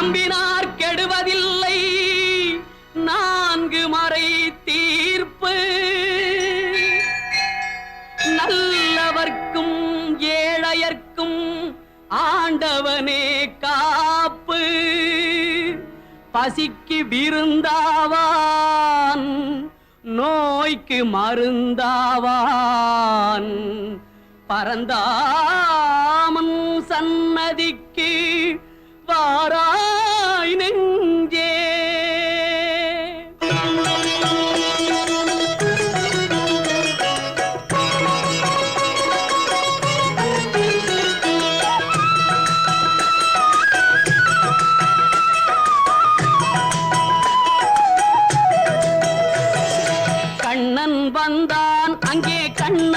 நம்பினார் கெடுவதில்லை. நான்கு மறை தீர்ப்பு. நல்லவர்க்கும் ஏழையர்க்கும் ஆண்டவனே காப்பு. பசிக்கு விருந்தாவான் நோய்க்கு மருந்தாவான். பரந்தாமன் சன்னதிக்கு வாரா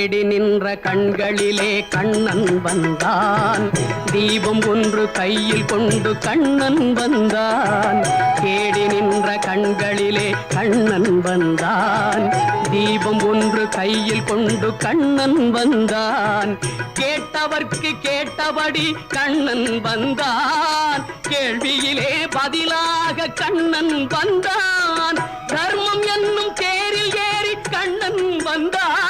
தேடி நின்ற கண்களிலே கண்ணன் வந்தான். தீபம் ஒன்று கையில் கொண்டு கண்ணன் வந்தான். தேடி நின்ற கண்களிலே கண்ணன் வந்தான். தீபம் ஒன்று கையில் கொண்டு கண்ணன் வந்தான். கேட்டவர்க்கு கேட்டபடி கண்ணன் வந்தான். கேள்வியிலே பதிலாக கண்ணன் வந்தான். தர்மம் என்னும் தேரில் ஏறி கண்ணன் வந்தான்.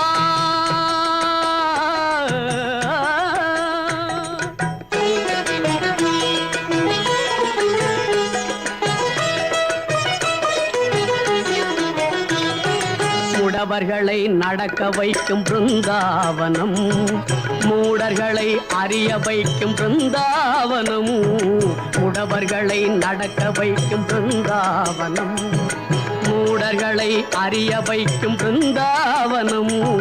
அவர்களை நடக்க வைக்கும் பிருந்தாவனம். மூடர்களை அறிய வைக்கும் பிருந்தாவனம். உடவர்களை நடக்க வைக்கும் பிருந்தாவனம். மூடர்களை அறிய வைக்கும் பிருந்தாவனம்.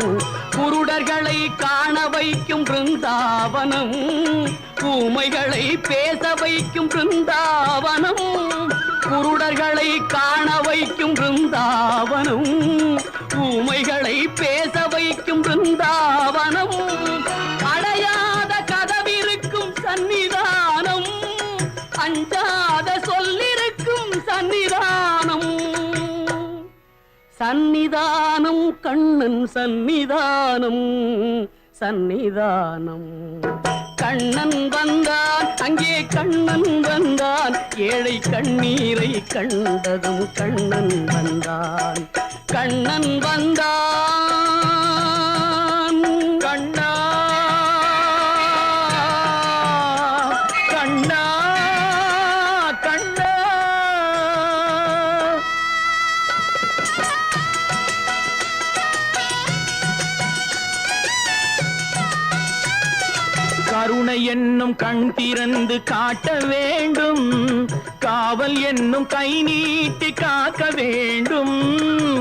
குருடர்களை காண வைக்கும் பிருந்தாவனம். ஊமைகளை பேச வைக்கும் பிருந்தாவனம். குருடர்களை காண வைக்கும் பிருந்தாவனம். ஊமைகளை பேச வைக்கும் பிருந்தாவனம் அடையாத கதவிருக்கும் சன்னிதானம் அஞ்சாத சொல்லிருக்கும் சன்னிதானம் சன்னிதானம் கண்ணன் சன்னிதானம் சன்னிதானம் கண்ணன் வந்தான் அங்கே கண்ணன் வந்தான் ஏழை கண்ணீரை கண்டதும் கண்ணன் வந்தான். கண்ணன் வந்தா கருணை என்னும் கண் திறந்து காட்ட வேண்டும். காவல் என்னும் கை நீட்டி காக்க வேண்டும்.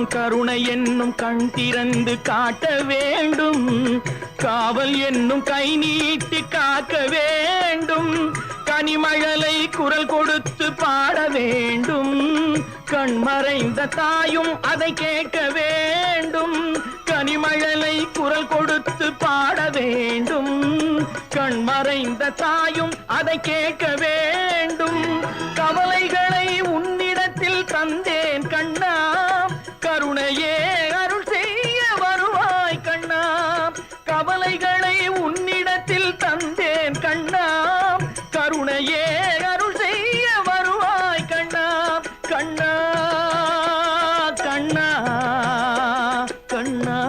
கருணை என்னும் கண் திறந்து காட்ட வேண்டும். காவல் என்னும் கை நீட்டி காக்க வேண்டும். கனிமழலை குரல் கொடுத்து பாட வேண்டும். கண் மறைந்த தாயும் அதை கேட்க வேண்டும். கனிமழலை குரல் கொடுத்து பாட வேண்டும். கண் மறைந்த தாயும் அதை கேட்க வேண்டும். கவலைகளை உன்னிடத்தில் தந்தேன் கண்ணா. கருணையே அருள் செய்ய வருவாய் கண்ணா. கவலைகளை உன்னிடத்தில் தந்தேன் கண்ணா. கருணையே அருள் செய்ய வருவாய் கண்ணா. கண்ணா கண்ணா கண்ணா.